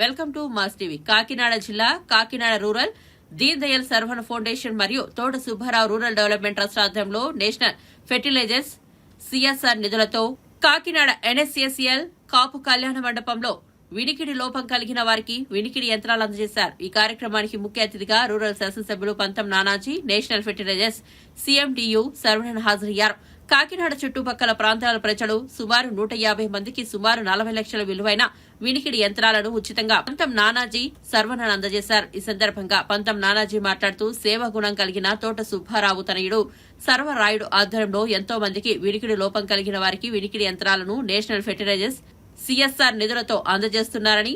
Welcome to mass TV. Kakinada జిల్లా Kakinada rural Deen Dayal Saravana foundation మరియు Thota Subbarao rural development trust ఆధ్వర్యంలో national fertilizers CSR నిధులతో కాకినాడ ఎన్ఎస్ఎస్ఎల్ కాపు కళ్యాణ మండపంలో వినికిడి లోపం కలిగిన వారికి వినికిడి యంత్రాలు అందజేశారు. ఈ కార్యక్రమానికి ముఖ్య అతిథిగా రూరల్ శాసనసభ్యులు Pantham Nanaji national fertilizers CMD Saravanan హాజరయ్యారు. కాకినాడ చుట్టుపక్కల ప్రాంతాల ప్రజలు సుమారు నూట యాభై మందికి సుమారు నలభై లక్షల విలువైన వినికిడి యంత్రాలను ఉచితంగా పంతం నానాజీ సర్వనన్ అందజేశారు ఈ సందర్భంగా పంతం నానాజీ మాట్లాడుతూ సేవ గుణం కలిగిన తోట సుబ్బారావు తనయుడు సర్వరాయుడు ఆధ్వర్యంలో ఎంతో మందికి వినికిడి లోపం కలిగిన వారికి వినికిడి యంత్రాలను నేషనల్ ఫెర్టిలైజర్స్ సిఎస్ఆర్ నిధులతో అందజేస్తున్నారని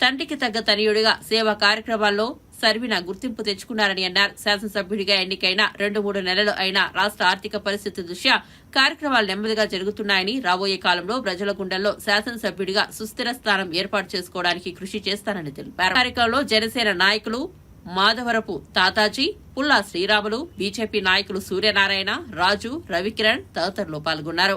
తండ్రికి తగ్గ తనయుడిగా సేవా కార్యక్రమాల్లో సర్విన గుర్తింపు తెచ్చుకున్నారని అన్నారు. శాసనసభ్యుడిగా ఎన్నికైన రెండు మూడు నెలలు అయిన రాష్ట్ర ఆర్థిక పరిస్థితి దృష్ట్యా కార్యక్రమాలు నెమ్మదిగా జరుగుతున్నాయని రాబోయే కాలంలో ప్రజల గుండెల్లో శాసనసభ్యుడిగా సుస్థిర స్థానం ఏర్పాటు చేసుకోవడానికి కృషి చేస్తానని తెలిపారు. కార్యక్రమంలో జనసేన నాయకులు మాధవరపు తాతాజీ పుల్లా శ్రీరాములు బీజేపీ నాయకులు సూర్యనారాయణ రాజు రవికిరణ్ తదితరులు పాల్గొన్నారు.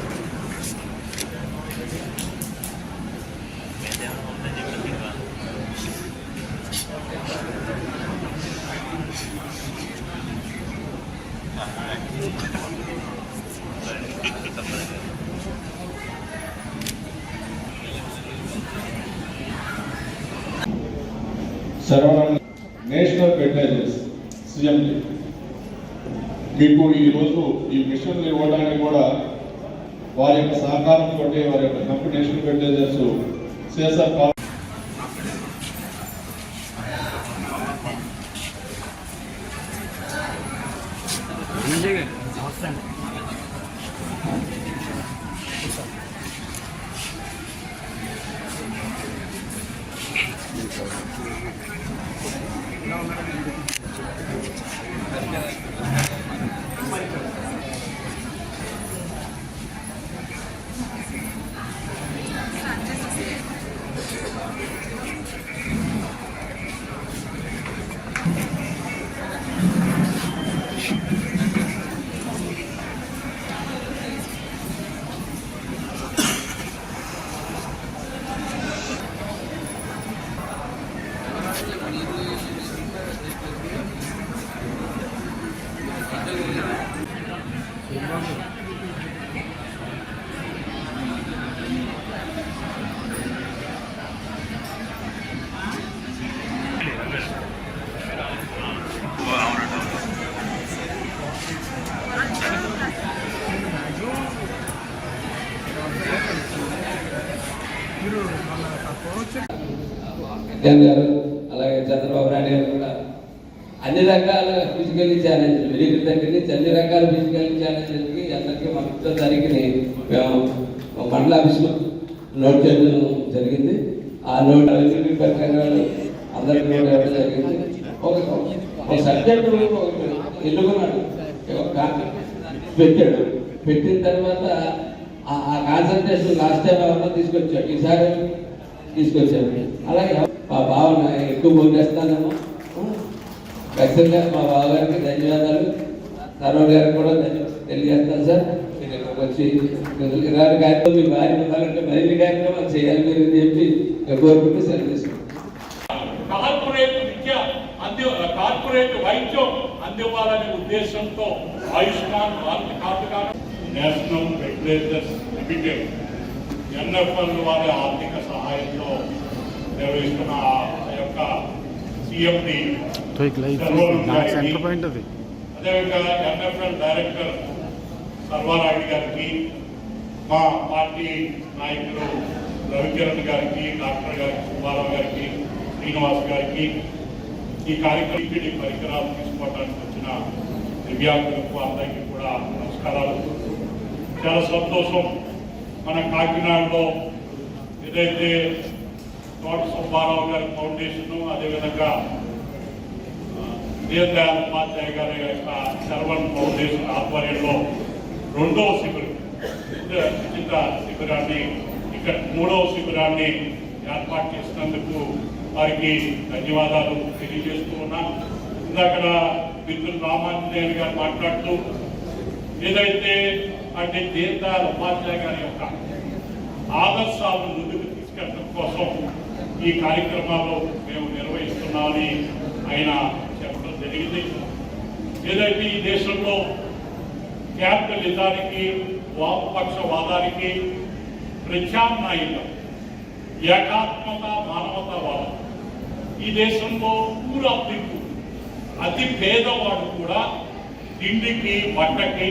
సర్వనామ నేషనల్ ఫెర్టిలైజర్స్ సిఎండి మీకు ఈరోజు ఈ మిషన్లు ఇవ్వడానికి కూడా వారి యొక్క సహకారం కొట్టే వారి యొక్క కంపెనీ నేషనల్ ఫెర్టిలైజర్స్ సిఎస్ఆర్ కా గారు అలాగే చంద్రబాబు నాయుడు గారు కూడా అన్ని రకాల ఫిజికల్ ఛాలెంజ్లు వీరి దగ్గర నుంచి అన్ని రకాల ఫిజికల్ ఛాలెంజ్లకి అందరికీ మొత్తం తరిగిని మేము మండల ఆఫీస్లో నోట్ చేయడం జరిగింది. ఆ నోట్ అభివృద్ధి ప్రకారాలు అందరికీ నోట్ ఇవ్వడం జరిగింది. ఒక ఒక సబ్జెక్ట్ ఎన్నుకున్నాడు. పెట్టాడు. పెట్టిన తర్వాత ఆ కాన్సన్ట్రేషన్ లాస్ట్ టైం ఎవరన్నా తీసుకొచ్చాడు ఈసారి తీసుకొచ్చాను అలాగే మా భావన ఎక్కువ భోజనం ఖచ్చితంగా మా బావగారికి ధన్యవాదాలు. తరుణ్ గారికి కూడా ధన్యవాదాలు తెలియజేస్తాను సార్. మీరు ఇక్కడికి వచ్చి ఇలాంటి కార్యక్రమం మీ భార్య ఉండాలంటే మరిన్ని కార్యక్రమాలు చేయాలి మీరు అని చెప్పి కోరుకుంటూ సెలవు తీసుకుంటాం కార్పొరేట్ విద్య అంది కార్పొరేట్ వైద్యం అందివ్వాలనే ఉద్దేశంతో Ayushman Bharat card national regulators limited NFL వారి ఆర్థిక సహాయంతో నిర్వహిస్తున్న ఆ యొక్క సిఎండి అదేవిధంగా ఎన్ఎఫ్ఎల్ డైరెక్టర్ సర్వారాయుడు గారికి మా పార్టీ నాయకులు రవికిరణ్ గారికి డాక్టర్ గారికి సుబ్బారావు గారికి శ్రీనివాస్ గారికి ఈ కార్యక్రమం పరికరాలు తీసుకోవడానికి వచ్చిన దివ్యాంగులకు అందరికీ కూడా నమస్కారాలు. చాలా సంతోషం. మన కాకినాడలో ఏదైతే తోట సుబ్బారావు గారి ఫౌండేషన్ అదేవిధంగా ఆ, దీన్ ఉపాధ్యాయ గారి యొక్క సర్వన్ ఫౌండేషన్ ఆధ్వర్యంలో రెండవ శిబిరం ఉచిత ఉచిత శిబిరాన్ని ఇక్కడ మూడవ శిబిరాన్ని ఏర్పాటు చేసినందుకు వారికి ధన్యవాదాలు తెలియజేస్తూ ఉన్నాను ఇందాక మిత్రులు రామాంజనేయులు గారు మాట్లాడుతూ ఏదైతే అంటే దీన్ దయాళ్ ఉపాధ్యాయ గారి యొక్క ఆదర్శాలను ముందుకు తీసుకెళ్ళడం కోసం ఈ కార్యక్రమాలు మేము నిర్వహిస్తున్నామని ఆయన చెప్పడం జరిగింది. ఏదైతే ఈ దేశంలో క్యాపిటలిజానికి వామపక్షవాదానికి ప్రత్యామ్నాయంగా ఏకాత్మత మానవతావాదం ఈ దేశంలో పూరా అతి పేదవాడు కూడా తిండికి బట్టకి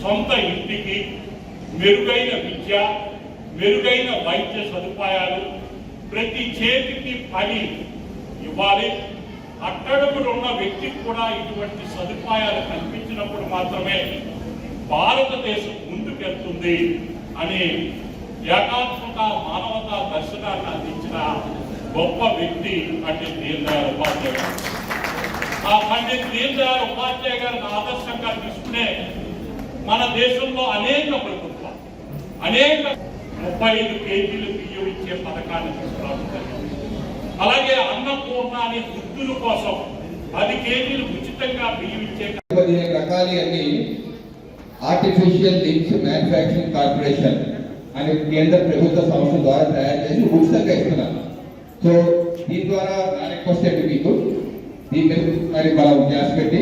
సొంత ఇంటికి మెరుగైన విద్య మెరుగైన వైద్య సదుపాయాలు ప్రతి చేతికి పని ఇవ్వాలి అట్టడుగుడు ఉన్న వ్యక్తికి కూడా ఇటువంటి సదుపాయాలు కల్పించినప్పుడు మాత్రమే భారతదేశం ముందుకెళ్తుంది అని ఏకాత్మక మానవతా దర్శనాన్ని అందించిన గొప్ప వ్యక్తి అంటే దీన్ దయాళ్ ఉపాధ్యాయ గారు. ఆ పండిత్ దీన్ దయాళ్ ఉపాధ్యాయ గారిని ఆదర్శంగా తీసుకునే మన దేశంలో అనేక ప్రభుత్వాలు అనేక ముప్పై ఐదు కేజీలు బియ్యం ఇచ్చే పథకాన్ని తీసుకురావడం అలాగే అన్నపూర్ణ అనే వృద్ధుల కోసం పది కేజీలు ఉచితంగా బియ్యం ఇచ్చే పదిహేను రకాలు ఆర్టిఫిషియల్ లింక్స్ మ్యానుఫ్యాక్చరింగ్ కార్పొరేషన్ అనే కేంద్ర ప్రభుత్వ సంస్థ ద్వారా తయారు చేసి ఉచితంగా ఇస్తున్నారు. సో దీని ద్వారా నా రిక్వెస్ట్ మీకు? దీని మీద మరి మనం గ్యాస్ పెట్టి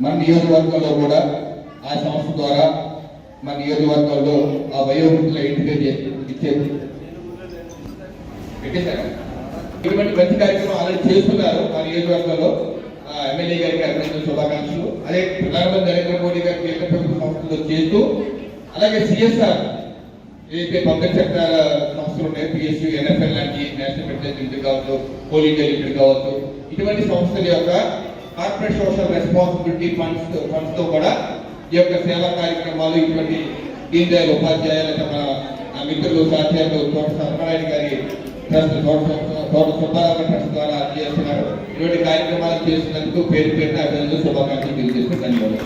మన నియోజకవర్గంలో కూడా ఆ సంస్థ ద్వారా మన నియోజకవర్గంలో ఆ వయోవృద్ధుల ఇంటికి ఇచ్చేది పెట్టేశారు. ఇటువంటి మంచి కార్యక్రమం ఆల్రెడీ చేస్తున్నారు మా నియోజకవర్గంలో. ఎమ్మెల్యే గారికి అభినందన శుభాకాంక్షలు. అదే ప్రధానమంత్రి నరేంద్ర మోడీ గారి కేంద్ర ప్రభుత్వ సంస్థలు చేస్తూ అలాగే సిఎస్ఆర్ ఏదైతే పబ్లిక్ సెక్టర్ సంస్థలు ఉన్నాయో పిఎస్యు ఎన్ఎఫ్ఎల్ లాంటి నేషనల్ ఫెడరేషన్ లిమిటెడ్ కావచ్చు కోల్ ఇండియా లిమిటెడ్ కావచ్చు ఇటువంటి సంస్థల యొక్క కార్పొరేట్ సోషల్ రెస్పాన్సిబిలిటీ ఫండ్స్ ఫండ్స్తో కూడా ఈ యొక్క సేవా కార్యక్రమాలు ఇటువంటి దీన్ దయాళ్ ఉపాధ్యాయ లేదా మన మిత్రులు సాధ్యాలు తోట సత్యనారాయణ గారి ట్రస్ట్ తోట తోట సుబ్బారావు ట్రస్ట్ ద్వారా చేస్తున్నారు. ఇటువంటి కార్యక్రమాలు చేసినందుకు పేరు పేరున అభివృద్ధి శుభాకాంక్షలు తెలియజేస్తున్నాను.